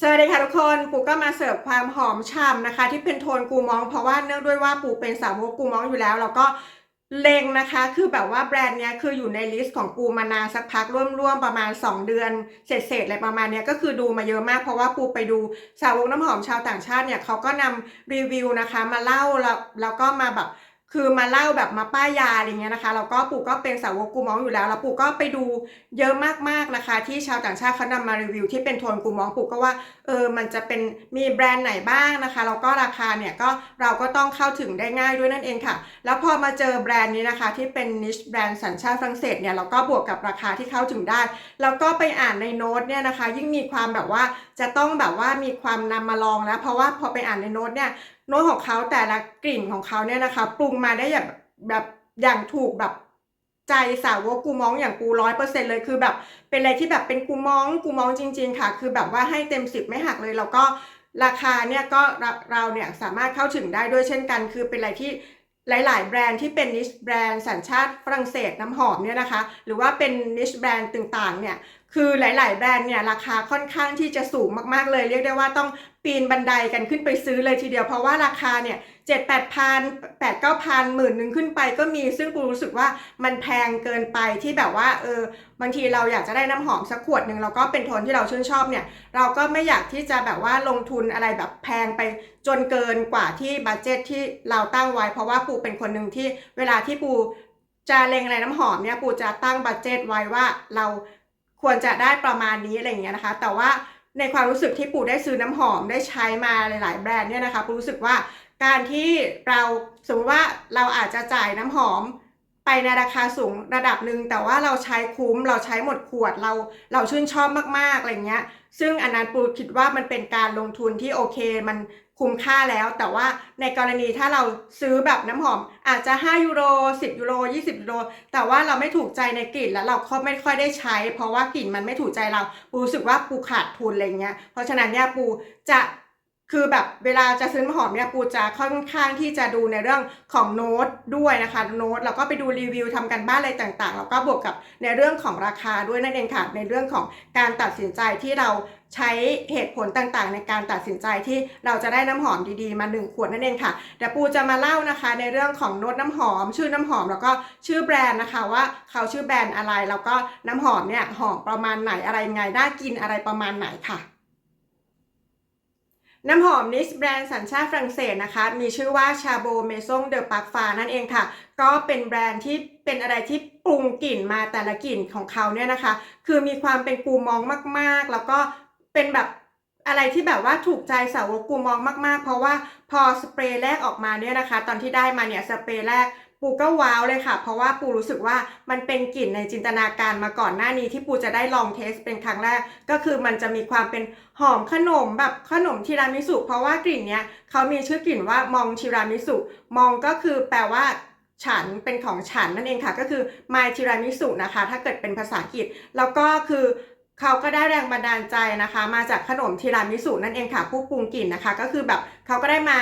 สวัสดีค่ะทุกคนปูก็มาเสิร์ฟความหอมฉ่ำนะคะ ที่เป็นโทนกูมอง เพราะว่าเนื่องด้วยว่าปูเป็นสาวกกูมองอยู่แล้ว แล้วก็เลงนะคะ คือแบบว่าแบรนด์เนี้ยคืออยู่ในลิสต์ของปูมานานสักพักร่วมๆประมาณ 2 เดือนเศษๆอะไรประมาณเนี้ยก็คือดูมาเยอะมากเพราะว่าปูไปดูสาวกน้ำหอมชาวต่างชาติเนี่ยเขาก็นำรีวิวนะคะ มาเล่าแล้วแล้วก็มาแบบ คือมาเล่าแบบมาป้ายยาอะไรเงี้ยนะคะแล้วก็ปู่ก็เป็นสาวกกูมองอยู่แล้วแล้วปู่ก็ไปดูเยอะมากๆนะคะ ที่ชาวต่างชาติเขานำมารีวิว ที่เป็นโทนกูมองปู่ก็ว่าเออมันจะเป็นมีแบรนด์ไหนบ้างนะคะแล้วก็ราคาเนี่ยก็เราก็ต้องเข้าถึงได้ง่ายด้วยนั่นเองค่ะ แล้วพอมาเจอแบรนด์นี้นะคะ ที่เป็นนิชแบรนด์สัญชาติฝรั่งเศสเนี่ยเราก็บวกกับราคาที่เข้าถึงได้แล้วก็ไปอ่านในโน้ตเนี่ยนะคะ ยิ่งมีความแบบว่าจะต้องแบบว่ามีความนำมาลองแล้ว เพราะว่าพอไปอ่านในโน้ตเนี่ย โน้ตของเขาแต่ละกลิ่นของเขาเนี่ยนะคะ ปรุงมาได้แบบแบบอย่างถูกแบบใจสาวกกูมองอย่างกูร้อยเปอร์เซ็นเลยคือแบบเป็นอะไรที่แบบเป็นกูมองกูมองจริง ๆ ค่ะ คือแบบว่าให้เต็มสิบไม่หักเลย แล้วก็ราคาเนี่ยก็เราเนี่ยสามารถเข้าถึงได้ด้วยเช่นกัน คือเป็นอะไรที่ หลาย ๆ แบรนด์ที่เป็นนิชแบรนด์สัญชาติฝรั่งเศสน้ำหอมเนี่ยนะคะ หรือว่าเป็นนิชแบรนด์ต่าง ๆ เนี่ย คือหลาย ๆ แบรนด์เนี่ยราคาค่อนข้างที่จะสูงมาก ๆ เลย เรียกได้ว่าต้องปีนบันไดกันขึ้นไปซื้อเลยทีเดียว เพราะว่าราคาเนี่ย เจ็ดแปดพันแปดเก้าพันหมื่นหนึ่งขึ้นไปก็มีซึ่งกูรู้สึกว่ามันแพงเกินไปที่แบบว่าเออบางทีเราอยากจะได้น้ำหอมสักขวดหนึ่งแล้วก็เป็นโทนที่เราชื่นชอบเนี่ย เราก็ไม่อยากที่จะแบบว่าลงทุนอะไรแบบแพงไปจนเกินกว่าที่บัตเจตที่เราตั้งไว้ เพราะว่าปูเป็นคนหนึ่งที่เวลาที่ปูจะเลงอะไรน้ำหอมเนี่ยปูจะตั้งบัตเจตไว้ว่าเราควรจะได้ประมาณนี้อะไรอย่างเงี้ยนะคะ แต่ว่าในความรู้สึกที่ปูได้ซื้อน้ำหอมได้ใช้มาหลาย ๆ แบรนด์เนี่ยนะคะปูรู้สึกว่า การที่เราสมมติว่าเราอาจจะจ่ายน้ำหอมไปในราคาสูงระดับหนึ่งแต่ว่าเราใช้คุ้มเราใช้หมดขวดเราเราชื่นชอบมากๆอะไรเงี้ย ซึ่งอันนั้นปูคิดว่ามันเป็นการลงทุนที่โอเค มันคุ้มค่าแล้ว แต่ว่าในกรณีถ้าเราซื้อแบบน้ำหอม อาจจะ 5 ยูโร 10 ยูโร 20 ยูโร แต่ว่าเราไม่ถูกใจในกลิ่นแล้วเราก็ไม่ค่อยได้ใช้ เพราะว่ากลิ่นมันไม่ถูกใจเราปูรู้สึกว่าปูขาดทุนอะไรเงี้ยเพราะฉะนั้นเนี่ยปูจะ คือแบบเวลาจะซื้อน้ำหอมเนี่ยปูจะค่อนข้างที่จะดูในเรื่องของโน้ตด้วยนะคะโน้ตแล้วก็ไปดูรีวิวทำกันบ้านอะไรต่างๆแล้วก็บวกกับในเรื่องของราคาด้วยนั่นเองค่ะในเรื่องของการตัดสินใจที่เราใช้เหตุผลต่างๆ ในการตัดสินใจที่เราจะได้น้ำหอมดีๆ มา 1 ขวดนั่นเองค่ะเดี๋ยวปูจะมาเล่านะคะ ในเรื่องของโน้ตน้ำหอม ชื่อน้ำหอมแล้วก็ชื่อแบรนด์นะคะว่าเขาชื่อแบรนด์อะไรแล้วก็น้ำหอมเนี่ยหอมประมาณไหนอะไรยังไงน่ากินอะไรประมาณไหนค่ะ น้ำหอมนิสแบรนด์สัญชาติฝรั่งเศสนะคะ มีชื่อว่าชาโบเมซงเดอปาร์ฟานั่นเองค่ะ ก็เป็นแบรนด์ที่เป็นอะไรที่ปรุงกลิ่นมาแต่ละกลิ่นของเขาเนี่ยนะคะ คือมีความเป็นกูมองมากๆ แล้วก็เป็นแบบอะไรที่แบบว่าถูกใจสาวกกูมองมากๆ เพราะว่าพอสเปรย์แรกออกมาเนี่ยนะคะ ตอนที่ได้มาเนี่ยสเปรย์แรก ปูก็ว้าวเลยค่ะ เพราะว่าปูรู้สึกว่ามันเป็นกลิ่นในจินตนาการมาก่อนหน้านี้ที่ปูจะได้ลองเทสเป็นครั้งแรก ก็คือมันจะมีความเป็นหอมขนมแบบขนมทีรามิสุ เพราะว่ากลิ่นเนี้ยเขามีชื่อกลิ่นว่ามองทีรามิสุ มองก็คือแปลว่าฉันเป็นของฉันนั่นเองค่ะ ก็คือ my tiramisu นะคะ ถ้าเกิดเป็นภาษาอังกฤษ แล้วก็คือเขาก็ได้แรงบันดาลใจนะคะ มาจากขนมทีรามิสุนั่นเองค่ะ ผู้ปรุงกลิ่นนะคะ ก็คือแบบเขาก็ได้มา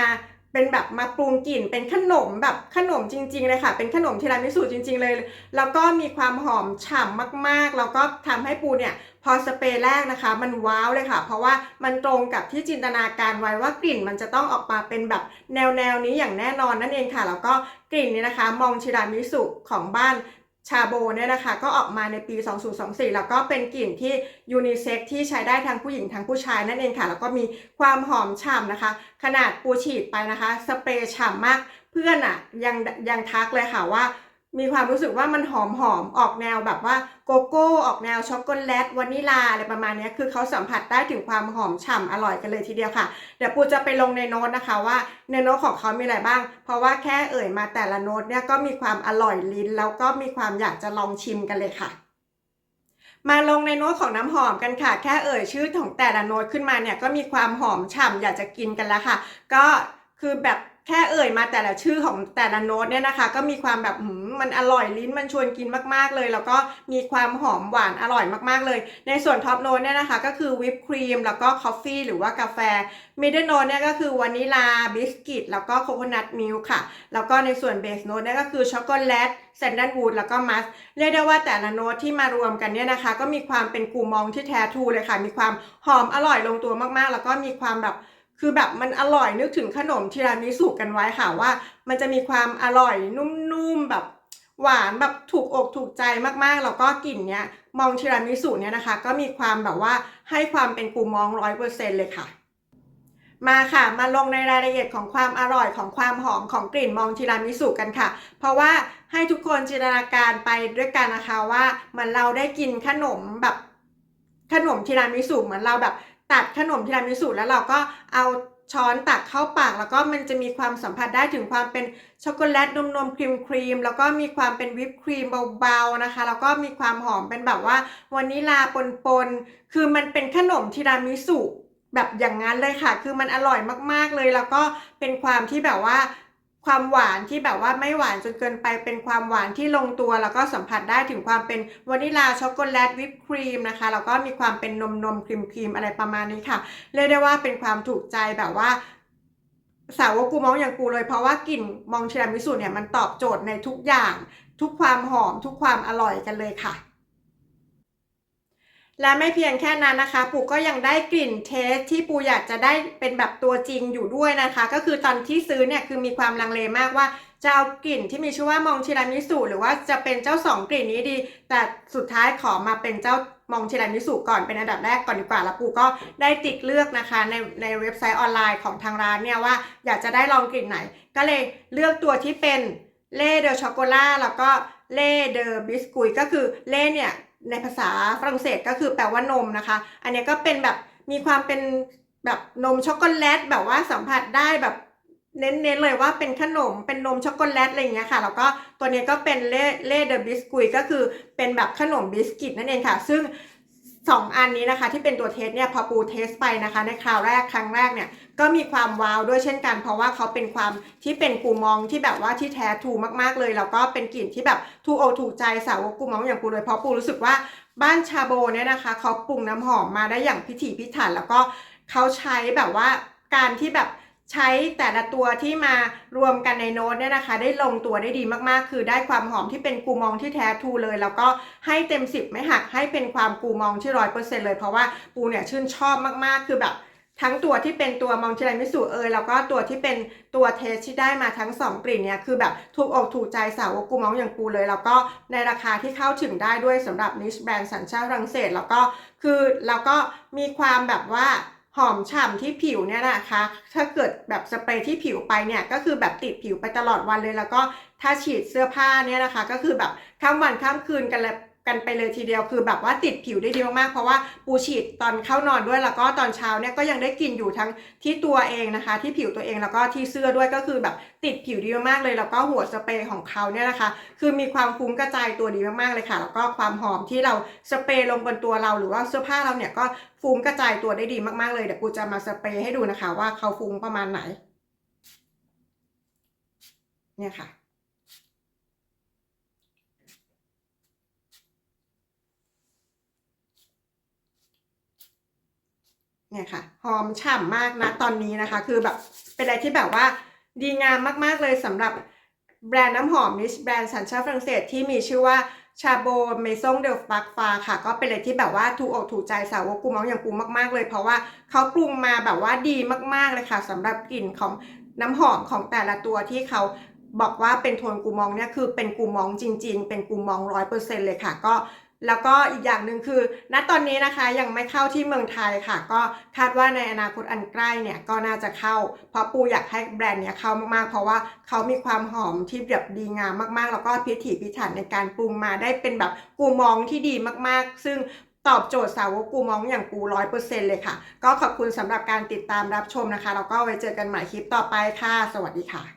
เป็นแบบมาปรุงกลิ่น เป็นขนมแบบขนมจริงๆเลยค่ะ เป็นขนมทีรามิสุจริง ๆ เลย แล้วก็มีความหอมฉ่ำมากๆ แล้วก็ทำให้ปูเนี่ยพอสเปรย์แรกนะคะ มันว้าวเลยค่ะ เพราะว่ามันตรงกับที่จินตนาการไว้ว่ากลิ่นมันจะต้องออกมาเป็นแบบแนวแนวนี้อย่างแน่นอนนั่นเองค่ะ แล้วก็กลิ่นนี้นะคะ มองชิรามิสุของบ้าน ชาโบเนี่ยนะคะ ก็ออกมาในปี 2024 แล้วก็เป็นกลิ่นที่ยูนิเซ็กที่ใช้ได้ทั้งผู้หญิงทั้งผู้ชายนั่นเองค่ะ แล้วก็มีความหอมฉ่ำนะคะ ขนาดปูฉีดไปนะคะ สเปรย์ฉ่ำมากเพื่อนอะ่ะยังยังทักเลยค่ะว่า มีความรู้สึกว่ามันหอมหอมออกแนวแบบว่าโกโก้ออกแนวช็อกโกแลตวานิลาอะไรประมาณนี้คือเขาสัมผัสได้ถึงความหอมฉ่ำอร่อยกันเลยทีเดียวค่ะ เดี๋ยวปูจะไปลงในโน้ตนะคะว่าในโน้ตของเขามีอะไรบ้าง เพราะว่าแค่เอ่ยมาแต่ละโน้ตเนี่ยก็มีความอร่อยลิ้น แล้วก็มีความอยากจะลองชิมกันเลยค่ะมาลงในโน้ตของน้ำหอมกันค่ะ แค่เอ่ยชื่อของแต่ละโน้ตขึ้นมาเนี่ยก็มีความหอมฉ่ำอยากจะกินกันแล้วค่ะ ก็คือแบบ แค่เอ่ยมาแต่ละชื่อของแต่ละโน้ตเนี่ยนะคะ ก็มีความแบบมมันอร่อยลิ้นมันชวนกินมากๆเลย แล้วก็มีความหอมหวานอร่อยมากๆเลย ในส่วนท็อปโน้ตเนี่ยนะคะก็คือวิปครีมแล้วก็คอฟฟี่หรือว่ากาแฟมิดเดิลโน้ตเนี่ยก็คือวานิลาบิสกิตแล้วก็โคโคนัทมิลค์ค่ะ แล้วก็ในส่วนเบสโน้ตเนี่ยก็คือช็อกโกแลตแซนดัลวูดแล้วก็มัสเรียกได้ว่าแต่ละโน้ตที่มารวมกันเนี่ยนะคะ ก็มีความเป็นกูมองที่แท้ทูเลยค่ะ มีความหอมอร่อยลงตัวมากๆ แล้วก็มีความแบบ คือแบบมันอร่อยนึกถึงขนมทีรามิสุกันไว้ค่ะว่า มันจะมีความอร่อยนุ่มๆแบบหวานแบบถูกอกถูกใจมากๆ แล้วก็กลิ่นเนี้ยมองทีรามิสุเนี่ยนะคะ ก็มีความแบบว่าให้ความเป็นกูมองร้อยเปอร์เซ็นเลยค่ะ มาค่ะมาลงในรายละเอียดของความอร่อยของความหอมของกลิ่นมองทีรามิสุกันค่ะ เพราะว่าให้ทุกคนจินตนาการไปด้วยกันนะคะว่าเหมือนเราได้กินขนมแบบขนมทีรามิสุเหมือนเราแบบ ตัดขนมทีรามิสุแล้วเราก็เอาช้อนตักเข้าปาก แล้วก็มันจะมีความสัมผัสได้ถึงความเป็นช็อกโกแลตนมนมครีมครีมแล้วก็มีความเป็นวิปครีมเบาๆนะคะ แล้วก็มีความหอมเป็นแบบว่าวานิลาปนๆคือมันเป็นขนมทีรามิสุแบบอย่างนั้นเลยค่ะ คือมันอร่อยมากๆเลย แล้วก็เป็นความที่แบบว่า ความหวานที่แบบว่าไม่หวานจนเกินไปเป็นความหวานที่ลงตัว แล้วก็สัมผัสได้ถึงความเป็นวานิลาช็อกโกแลตวิปครีมนะคะแล้วก็มีความเป็นนมนมครีมครีมอะไรประมาณนี้ค่ะ เรียกได้ว่าเป็นความถูกใจแบบว่าสาวกูมองอย่างกูเลยเพราะว่ากลิ่นมองทีรามิสุเนี่ยมันตอบโจทย์ในทุกอย่าง ทุกความหอมทุกความอร่อยกันเลยค่ะ และไม่เพียงแค่นั้นนะคะ ปูก็ยังได้กลิ่นเทสที่ปูอยากจะได้เป็นแบบตัวจริงอยู่ด้วยนะคะ ก็คือตอนที่ซื้อเนี่ยคือมีความลังเลมากว่าจะเอากลิ่นที่มีชื่อว่ามองชิรามิสุหรือว่าจะเป็นเจ้าสองกลิ่นนี้ดี แต่สุดท้ายขอมาเป็นเจ้ามองชิรามิสุก่อนเป็นอันดับแรกก่อนดีกว่าแล้วปูก็ได้ติ๊กเลือกนะคะในในเว็บไซต์ออนไลน์ของทางร้านเนี่ยว่าอยากจะได้ลองกลิ่นไหน ก็เลยเลือกตัวที่เป็นเล่เดอช็อกโกแล่าแล้วก็เล่เดอบิสกุยก็คือเล่เนี่ย ในภาษาฝรั่งเศสก็คือแปลว่านมนะคะ อันนี้ก็เป็นแบบมีความเป็นแบบนมช็อกโกแลตแบบว่าสัมผัสได้แบบเน้นๆเลยว่าเป็นขนมเป็นนมช็อกโกแลตอะไรอย่างเงี้ยค่ะ แล้วก็ตัวนี้ก็เป็นเล่เล่เดอะบิสกุยก็คือเป็นแบบขนมบิสกิตนั่นเองค่ะ ซึ่ง สองอันนี้นะคะที่เป็นตัวเทสเนี่ยพอปูเทสไปนะคะ ในคราวแรกครั้งแรกเนี่ยก็มีความว้าวด้วยเช่นกัน เพราะว่าเขาเป็นความที่เป็นกูมองที่แบบว่าที่แท้ทูมากๆเลยแล้วก็เป็นกลิ่นที่แบบถูกอกถูกใจสาวกกูมองอย่างปูเลยเพราะปูรู้สึกว่าบ้านชาโบเนี่ยนะคะเขาปรุงน้ำหอมมาได้อย่างพิถีพิถัน แล้วก็เขาใช้แบบว่าการที่แบบ ใช้แต่ละตัวที่มารวมกันในโน้ตเนี่ยนะคะ ได้ลงตัวได้ดีมากๆ คือได้ความหอมที่เป็นกูมองที่แท้ทูเลย แล้วก็ให้เต็มสิบไม่หักให้เป็นความกูมองที่ร้อยเปอร์เซ็นต์เลยเพราะว่าปูเนี่ยชื่นชอบมากๆ คือแบบทั้งตัวที่เป็นตัวมองชิไรมิสุเอยแล้วก็ตัวที่เป็นตัวเทสที่ได้มาทั้ง 2 กลิ่นเนี่ยคือแบบถูกอกถูกใจสาวกูมองอย่างกูเลย แล้วก็ในราคาที่เข้าถึงได้ด้วยสำหรับนิชแบรนด์สัญชาติฝรั่งเศสแล้วก็คือแล้วก็มีความแบบว่า หอมฉ่ำที่ผิวเนี่ยนะคะ ถ้าเกิดแบบสเปรย์ที่ผิวไปเนี่ยก็คือแบบติดผิวไปตลอดวันเลย แล้วก็ถ้าฉีดเสื้อผ้าเนี่ยนะคะ ก็คือแบบข้ามวันข้ามคืนกันเลย กันไปเลยทีเดียวคือแบบว่าติดผิวได้ดีมากๆ เพราะว่าปูฉีดตอนเข้านอนด้วยแล้วก็ตอนเช้าเนี่ยก็ยังได้กลิ่นอยู่ทั้งที่ตัวเองนะคะ ที่ผิวตัวเองแล้วก็ที่เสื้อด้วยก็คือแบบติดผิวดีมากๆเลยแล้วก็หัวสเปรย์ของเขาเนี่ยนะคะ คือมีความฟุ้งกระจายตัวดีมากๆเลยค่ะ แล้วก็ความหอมที่เราสเปรย์ลงบนตัวเราหรือว่าเสื้อผ้าเราเนี่ยก็ฟุ้งกระจายตัวได้ดีมากๆเลยเดี๋ยวปูจะมาสเปรย์ให้ดูนะคะ ว่าเขาฟุ้งประมาณไหนเนี่ยค่ะ เนี่ยค่ะหอมฉ่ำมากนะตอนนี้นะคะ คือแบบเป็นอะไรที่แบบว่าดีงามมากๆเลยสำหรับแบรนด์น้ำหอมนิชแบรนด์สัญชาติฝรั่งเศสที่มีชื่อว่าชาโบเมซงเดลฟักฟาค่ะ ก็เป็นอะไรที่แบบว่าถูกอกถูกใจสาวกกูมองอย่างกูมากๆเลย เพราะว่าเขาปรุงมาแบบว่าดีมากๆเลยค่ะสำหรับกลิ่นของน้ำหอมของแต่ละตัวที่เขาบอกว่าเป็นโทนกูมองเนี่ยคือเป็นกูมองจริง ๆ เป็นกูมองร้อยเปอร์เซ็นต์เลยค่ะ ก็ แล้วก็อีกอย่างหนึ่งคือ ณตอนนี้นะคะยังไม่เข้าที่เมืองไทยค่ะ ก็คาดว่าในอนาคตอันใกล้เนี่ยก็น่าจะเข้า เพราะปูอยากให้แบรนด์เนี้ยเข้ามากๆ เพราะว่าเขามีความหอมที่แบบดีงามมากๆ แล้วก็พิถีพิถันในการปรุงมาได้เป็นแบบกูมองที่ดีมากๆ ซึ่งตอบโจทย์สาวกกูมองอย่างกูร้อยเปอร์เซ็นต์เลยค่ะ ก็ขอบคุณสำหรับการติดตามรับชมนะคะ แล้วก็ไว้เจอกันใหม่คลิปต่อไปค่ะ สวัสดีค่ะ